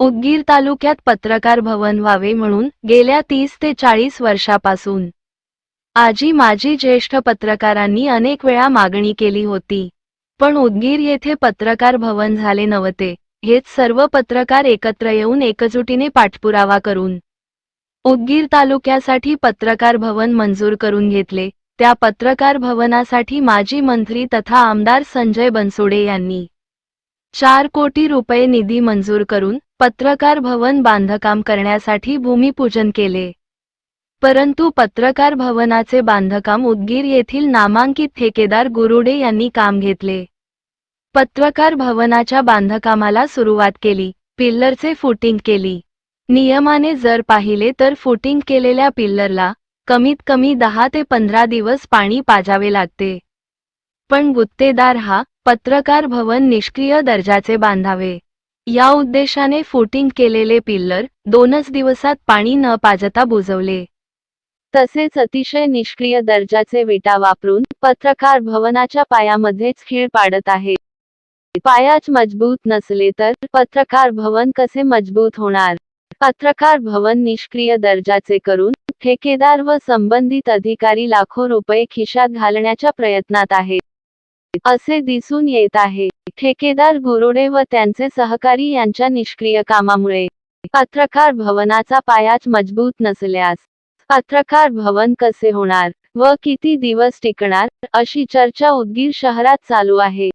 उदगीर तालुक्यात पत्रकार भवन व्हावे म्हणून गेल्या तीस ते चाळीस वर्षापासून. आजी माजी ज्येष्ठ पत्रकारांनी अनेक वेळा मागणी केली होती. पण उदगीर येथे पत्रकार भवन झाले नव्हते. हेच सर्व पत्रकार एकत्र येऊन एकजुटीने पाठपुरावा करून. उदगीर तालुक्यासाठी पत्रकार भवन मंजूर करून घेतले. त्या पत्रकार भवनासाठी माजी मंत्री तथा आमदार संजय बनसोडे यांनी चार कोटी रुपये निधी मंजूर करून पत्रकार भवन बांधकाम करण्यासाठी भूमिपूजन केले. परंतु पत्रकार भवनाचे बांधकाम उदगीर येथील नामांकित ठेकेदार गुरुडे यांनी काम घेतले. पत्रकार भवनाच्या बांधकामाला सुरुवात केली पिल्लरचे फुटिंग केली. नियमाने जर पाहिले तर फुटिंग केलेल्या पिल्लरला कमीत कमी दहा ते पंधरा दिवस पाणी पाजावे लागते. पण गुत्तेदार हा पत्रकार भवन निष्क्रिय दर्जाचे बांधावे. या उद्देशाने फुटिंग केलेले पिल्लर दोनच दिवसात पाणी न पाजता बुजवले. तसेच अतिशय निष्क्रिय दर्जाचे विटा वापरून पत्रकार भवनाच्या पायामध्येच खीळ पाडत आहे. पायाच मजबूत नसले तर पत्रकार भवन कसे मजबूत होणार? पत्रकार भवन निष्क्रिय दर्जाचे करून ठेकेदार व संबंधित अधिकारी लाखो रुपये खिशात घालण्याच्या प्रयत्नात आहेत असे दिसून येत आहे. ठेकेदार गुरुडे व त्यांचे सहकारी यांच्या निष्क्रिय कामामुळे पत्रकार भवनाचा पायाच मजबूत नसल्यास पत्रकार भवन कसे होणार व किती दिवस टिकणार अशी चर्चा उदगीर शहरात चालू आहे.